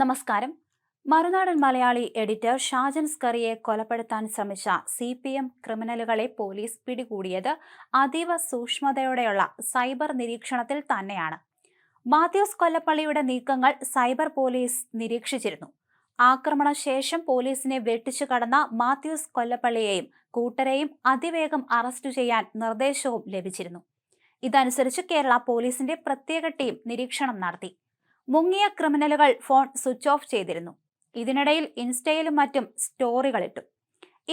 നമസ്കാരം. മറുനാടൻ മലയാളി എഡിറ്റർ ഷാജൻ സ്കറിയെ കൊലപ്പെടുത്താൻ ശ്രമിച്ച സി പി എം ക്രിമിനലുകളെ പോലീസ് പിടികൂടിയത് അതീവ സൂക്ഷ്മതയോടെയുള്ള സൈബർ നിരീക്ഷണത്തിൽ തന്നെയാണ്. മാത്യൂസ് കൊല്ലപ്പള്ളിയുടെ നീക്കങ്ങൾ സൈബർ പോലീസ് നിരീക്ഷിച്ചിരുന്നു. ആക്രമണ ശേഷം പോലീസിനെ വെട്ടിച്ചു കടന്ന മാത്യൂസ് കൊല്ലപ്പള്ളിയെയും കൂട്ടരെയും അതിവേഗം അറസ്റ്റ് ചെയ്യാൻ നിർദ്ദേശവും ലഭിച്ചിരുന്നു. ഇതനുസരിച്ച് കേരള പോലീസിന്റെ പ്രത്യേക ടീം നിരീക്ഷണം നടത്തി. മുങ്ങിയ ക്രിമിനലുകൾ ഫോൺ സ്വിച്ച് ഓഫ് ചെയ്തിരുന്നു. ഇതിനിടയിൽ ഇൻസ്റ്റയിലും മറ്റും സ്റ്റോറികളിട്ടു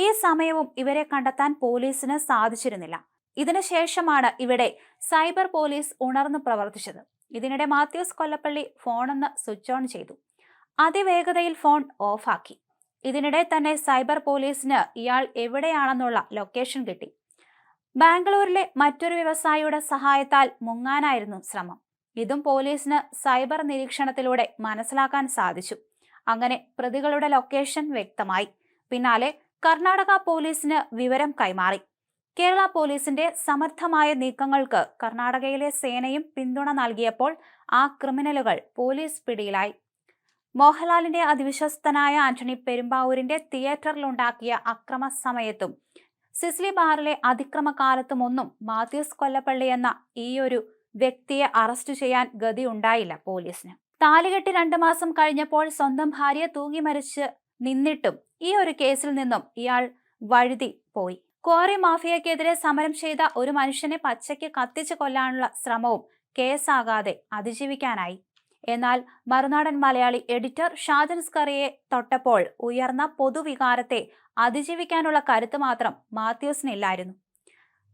ഈ സമയവും ഇവരെ കണ്ടെത്താൻ പോലീസിന് സാധിച്ചിരുന്നില്ല. ഇതിനുശേഷമാണ് ഇവിടെ സൈബർ പോലീസ് ഉണർന്നു പ്രവർത്തിച്ചത്. ഇതിനിടെ മാത്യൂസ് കൊല്ലപ്പള്ളി ഫോണൊന്ന് സ്വിച്ച് ഓൺ ചെയ്തു. അതിവേഗതയിൽ ഫോൺ ഓഫാക്കി ഇതിനിടെ തന്നെ സൈബർ പോലീസിന് ഇയാൾ എവിടെയാണെന്നുള്ള ലൊക്കേഷൻ കിട്ടി. ബാംഗ്ലൂരിലെ മറ്റൊരു വ്യവസായിയുടെ സഹായത്താൽ മുങ്ങാനായിരുന്നു ശ്രമം. ഇതും പോലീസിന് സൈബർ നിരീക്ഷണത്തിലൂടെ മനസ്സിലാക്കാൻ സാധിച്ചു. അങ്ങനെ പ്രതികളുടെ ലൊക്കേഷൻ വ്യക്തമായി. പിന്നാലെ കർണാടക പോലീസിന് വിവരം കൈമാറി. കേരള പോലീസിന്റെ സമർത്ഥമായ നീക്കങ്ങൾക്ക് കർണാടകയിലെ സേനയും പിന്തുണ നൽകിയപ്പോൾ ആ ക്രിമിനലുകൾ പോലീസ് പിടിയിലായി. മോഹൻലാലിന്റെ അതിവിശ്വസ്തനായ ആന്റണി പെരുമ്പാവൂരിന്റെ തിയേറ്ററിലുണ്ടാക്കിയ അക്രമ സമയത്തും സിസ്ലി ബാറിലെ അതിക്രമ കാലത്തുമൊന്നും മാത്യൂസ് കൊല്ലപ്പള്ളി എന്ന ഈയൊരു വ്യക്തിയെ അറസ്റ്റ് ചെയ്യാൻ ഗതി ഉണ്ടായില്ല പോലീസിന്. താലികെട്ടി രണ്ടു മാസം കഴിഞ്ഞപ്പോൾ സ്വന്തം ഭാര്യ തൂങ്ങി മരിച്ച് നിന്നിട്ടും ഈ ഒരു കേസിൽ നിന്നും ഇയാൾ വഴുതി പോയി. ക്വാറി മാഫിയക്കെതിരെ സമരം ചെയ്ത ഒരു മനുഷ്യനെ പച്ചയ്ക്ക് കത്തിച്ച് കൊല്ലാനുള്ള ശ്രമവും കേസാകാതെ അതിജീവിക്കാനായി. എന്നാൽ മറുനാടൻ മലയാളി എഡിറ്റർ ഷാജൻ സ്കറിയെ തൊട്ടപ്പോൾ ഉയർന്ന പൊതുവികാരത്തെ അതിജീവിക്കാനുള്ള കരുത്ത് മാത്രം മാത്യൂസിനില്ലായിരുന്നു.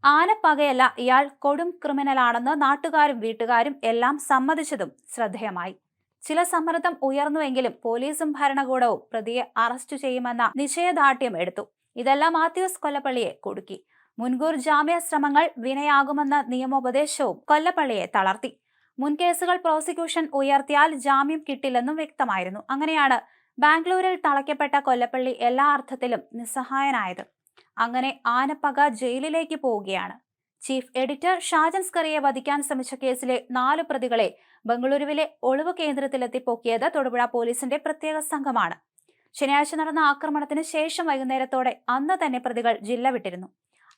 ആനപ്പകയല്ല ഇയാൾ കൊടും ക്രിമിനലാണെന്ന് നാട്ടുകാരും വീട്ടുകാരും എല്ലാം സമ്മതിച്ചതും ശ്രദ്ധേയമായി. ചില സമ്മർദ്ദം ഉയർന്നുവെങ്കിലും പോലീസും ഭരണകൂടവും പ്രതിയെ അറസ്റ്റ് ചെയ്യുമെന്ന നിശ്ചയദാർഢ്യം എടുത്തു. ഇതെല്ലാം മാത്യൂസ് കൊല്ലപ്പള്ളിയെ കൊടുക്കി. മുൻകൂർ ജാമ്യ ശ്രമങ്ങൾ വിനയാകുമെന്ന നിയമോപദേശവും കൊല്ലപ്പള്ളിയെ തളർത്തി. മുൻ കേസുകൾ പ്രോസിക്യൂഷൻ ഉയർത്തിയാൽ ജാമ്യം കിട്ടില്ലെന്നും വ്യക്തമായിരുന്നു. അങ്ങനെയാണ് ബാംഗ്ലൂരിൽ തളയ്ക്കപ്പെട്ട കൊല്ലപ്പള്ളി എല്ലാ അർത്ഥത്തിലും നിസ്സഹായനായത്. അങ്ങനെ ആനപ്പക ജയിലിലേക്ക് പോവുകയാണ്. ചീഫ് എഡിറ്റർ ഷാജൻ സ്കറിയെ വധിക്കാൻ ശ്രമിച്ച കേസിലെ നാല് പ്രതികളെ ബംഗളൂരുവിലെ ഒളിവ് കേന്ദ്രത്തിലെത്തി പൊക്കിയത് തൊടുപുഴ പോലീസിന്റെ പ്രത്യേക സംഘമാണ്. ശനിയാഴ്ച നടന്ന ആക്രമണത്തിന് ശേഷം വൈകുന്നേരത്തോടെ അന്ന് തന്നെ പ്രതികൾ ജില്ല വിട്ടിരുന്നു.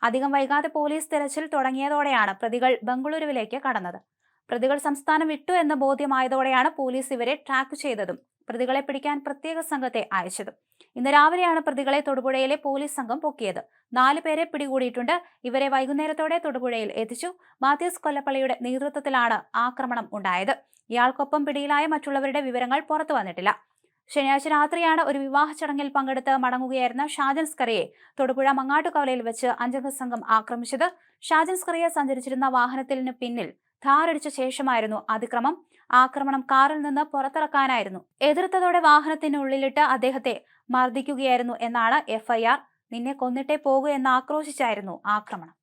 അധികം വൈകാതെ പോലീസ് തെരച്ചിൽ തുടങ്ങിയതോടെയാണ് പ്രതികൾ ബംഗളൂരുവിലേക്ക് കടന്നത്. പ്രതികൾ സംസ്ഥാനം വിട്ടു എന്ന ബോധ്യമായതോടെയാണ് പോലീസ് ഇവരെ ട്രാക്ക് ചെയ്തതും പ്രതികളെ പിടിക്കാൻ പ്രത്യേക സംഘത്തെ അയച്ചതും. ഇന്ന് രാവിലെയാണ് പ്രതികളെ തൊടുപുഴയിലെ പോലീസ് സംഘം പൊക്കിയത്. നാല് പേരെ പിടികൂടിയിട്ടുണ്ട്. ഇവരെ വൈകുന്നേരത്തോടെ തൊടുപുഴയിൽ എത്തിച്ചു. മാത്യൂസ് കൊല്ലപ്പള്ളിയുടെ നേതൃത്വത്തിലാണ് ആക്രമണം ഉണ്ടായത്. ഇയാൾക്കൊപ്പം പിടിയിലായ മറ്റുള്ളവരുടെ വിവരങ്ങൾ പുറത്തു വന്നിട്ടില്ല. ശനിയാഴ്ച രാത്രിയാണ് ഒരു വിവാഹ ചടങ്ങിൽ പങ്കെടുത്ത് മടങ്ങുകയായിരുന്ന ഷാജൻ സ്കറിയെ തൊടുപുഴ മങ്ങാട്ടുകവലയിൽ വെച്ച് അഞ്ചംഗ സംഘം ആക്രമിച്ചത്. ഷാജൻ സ്കറിയെ സഞ്ചരിച്ചിരുന്ന വാഹനത്തിന് പിന്നിൽ ധാരടിച്ച ശേഷമായിരുന്നു അതിക്രമം. ആക്രമണം കാറിൽ നിന്ന് പുറത്തിറക്കാനായിരുന്നു. എതിർത്തതോടെ വാഹനത്തിനുള്ളിലിട്ട് അദ്ദേഹത്തെ മർദ്ദിക്കുകയായിരുന്നു എന്നാണ് എഫ്ഐആർ നിന്നെ കൊന്നിട്ടേ പോകൂ എന്ന് ആക്രോശിച്ചായിരുന്നു ആക്രമണം.